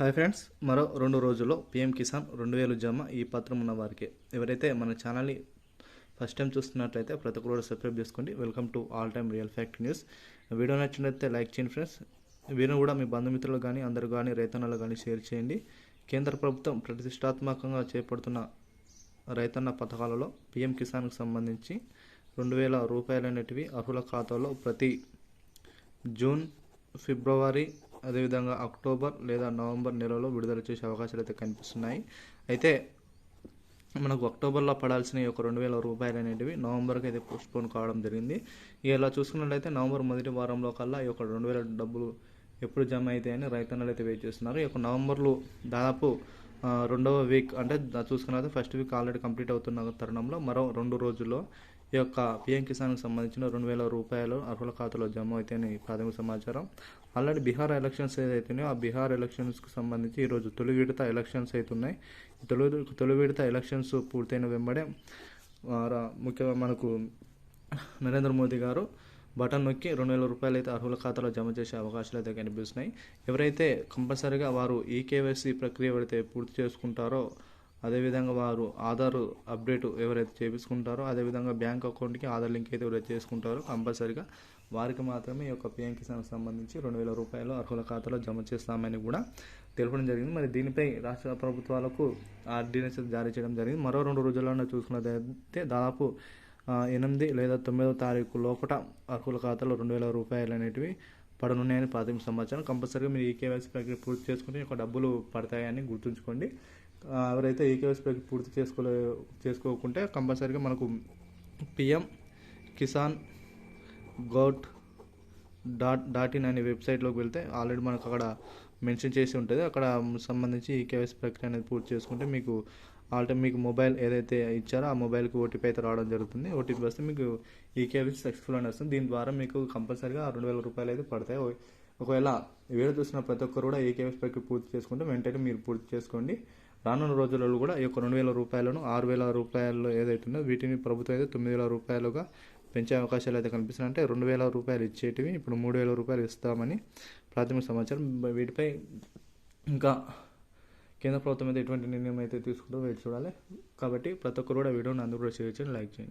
Hi friends మరో రెండు రోజుల్లో పిఎం కిసాన్ రెండు వేలు జమ ఈ పత్రం ఉన్న వారికి. ఎవరైతే మన ఛానల్ని ఫస్ట్ టైం చూస్తున్నట్లయితే ప్రతి ఒక్కరు సబ్స్క్రైబ్ చేసుకోండి. Welcome to all time real fact news. Video నచ్చినట్లయితే లైక్ చేయండి ఫ్రెండ్స్. వీడియో కూడా మీ బంధుమిత్రులు కానీ అందరు కానీ రైతన్నలు కానీ షేర్ చేయండి. కేంద్ర ప్రభుత్వం ప్రతిష్టాత్మకంగా చేపడుతున్న రైతన్న పథకాలలో పిఎం కిసాన్కు సంబంధించి రెండు వేల రూపాయలనేటివి అర్హుల ఖాతాలో ప్రతి జూన్ ఫిబ్రవరి అదేవిధంగా అక్టోబర్ లేదా నవంబర్ నెలలో విడుదల చేసే అవకాశాలు అయితే కనిపిస్తున్నాయి. అయితే మనకు అక్టోబర్లో పడాల్సిన ఒక రెండు వేల రూపాయలు అనేటివి నవంబర్కి అయితే పోస్ట్పోన్ కావడం జరిగింది. ఇక ఇలా చూసుకున్నట్లయితే నవంబర్ మొదటి వారంలో కల్లా ఈ యొక్క రెండు వేల డబ్బులు ఎప్పుడు జమ అవుతాయని రైతన్నలు అయితే వెయిట్ చేస్తున్నారు. ఈ యొక్క నవంబర్లో దాదాపు రెండవ వీక్ అంటే చూసుకున్నది ఫస్ట్ వీక్ ఆల్రెడీ కంప్లీట్ అవుతున్న తరుణంలో మరో రెండు రోజుల్లో ఈ యొక్క పిఎం కిసాన్కి సంబంధించిన రెండు వేల రూపాయలు అర్హుల ఖాతాలో జమ అవుతాయని ప్రాథమిక సమాచారం. ఆల్రెడీ బీహార్ ఎలక్షన్స్ ఏదైతున్నాయో ఆ బీహార్ ఎలక్షన్స్కి సంబంధించి ఈరోజు తొలి విడత ఎలక్షన్స్ అవుతున్నాయి తొలి తొలి విడత ఎలక్షన్స్ పూర్తయిన వెంబడే ముఖ్యంగా మనకు నరేంద్ర మోదీ గారు బటన్ నొక్కి రెండు వేల రూపాయలు అయితే అర్హుల ఖాతాలో జమ చేసే అవకాశాలు అయితే కనిపిస్తున్నాయి. ఎవరైతే కంపల్సరీగా వారు ఈ కేవైసీ ప్రక్రియ ఎవరైతే పూర్తి చేసుకుంటారో అదేవిధంగా వారు ఆధార్ అప్డేట్ ఎవరైతే చేపించుకుంటారో అదేవిధంగా బ్యాంక్ అకౌంట్కి ఆధార్ లింక్ అయితే ఎవరైతే చేసుకుంటారో కంపల్సరీగా వారికి మాత్రమే ఈ యొక్క పిఎం కిసాన్ సంబంధించి రెండు వేల రూపాయలు అర్హుల ఖాతాలో జమ చేస్తామని కూడా తెలపడం జరిగింది. మరి దీనిపై రాష్ట్ర ప్రభుత్వాలకు ఆర్డినెన్స్ జారీ చేయడం జరిగింది. మరో రెండు రోజుల్లో చూసుకున్నదైతే దాదాపు ఎనిమిది లేదా తొమ్మిదవ తారీఖు లోపల అర్హుల ఖాతాలో రెండు వేల రూపాయలు అనేటివి పడనున్నాయని ప్రాథమిక సమాచారం. కంపల్సరీగా మీరు ఈ ప్రక్రియ పూర్తి చేసుకుంటే ఒక డబ్బులు పడతాయని గుర్తుంచుకోండి. ఎవరైతే ఈ ప్రక్రియ పూర్తి చేసుకోలే చేసుకోకుంటే కంపల్సరీగా మనకు PM Kisan gov dot dot in అనే వెబ్సైట్లోకి వెళ్తే ఆల్రెడీ మనకు అక్కడ మెన్షన్ చేసి ఉంటుంది. అక్కడ సంబంధించి ఈ కేవైసీ ప్రక్రియ అనేది పూర్తి చేసుకుంటే మీకు ఆల్రెడీ మీకు మొబైల్ ఏదైతే ఇచ్చారో ఆ మొబైల్కి ఓటీపీ అయితే రావడం జరుగుతుంది. ఓటీపీ వస్తే మీకు ఈ కేవైసీ సక్సెస్ఫుల్ అని వస్తుంది. దీని ద్వారా మీకు కంపల్సరీగా రెండు వేల రూపాయలు అయితే పడతాయి. ఒకవేళ వీడియో చూసిన ప్రతి ఒక్కరు కూడా ఈ కేవైసీ ప్రక్రియ పూర్తి చేసుకుంటే వెంటనే మీరు పూర్తి చేసుకోండి. రానున్న రోజులలో కూడా ఈ యొక్క రెండు వేల రూపాయలను ఆరు వేల రూపాయలు ఏదైతుందో వీటిని ప్రభుత్వం అయితే తొమ్మిది వేల రూపాయలుగా పెంచే అవకాశాలు అయితే కనిపిస్తున్నాయి. అంటే రెండు వేల రూపాయలు ఇచ్చేటివి ఇప్పుడు మూడు వేల రూపాయలు ఇస్తామని ప్రాథమిక సమాచారం. వీటిపై ఇంకా కేంద్ర ప్రభుత్వం అయితే ఎటువంటి నిర్ణయం అయితే తీసుకుంటూ వేచి చూడాలి. కాబట్టి ప్రతి ఒక్కరు కూడా వీడియోని అందరూ కూడా షేర్ చేయండి లైక్ చేయండి.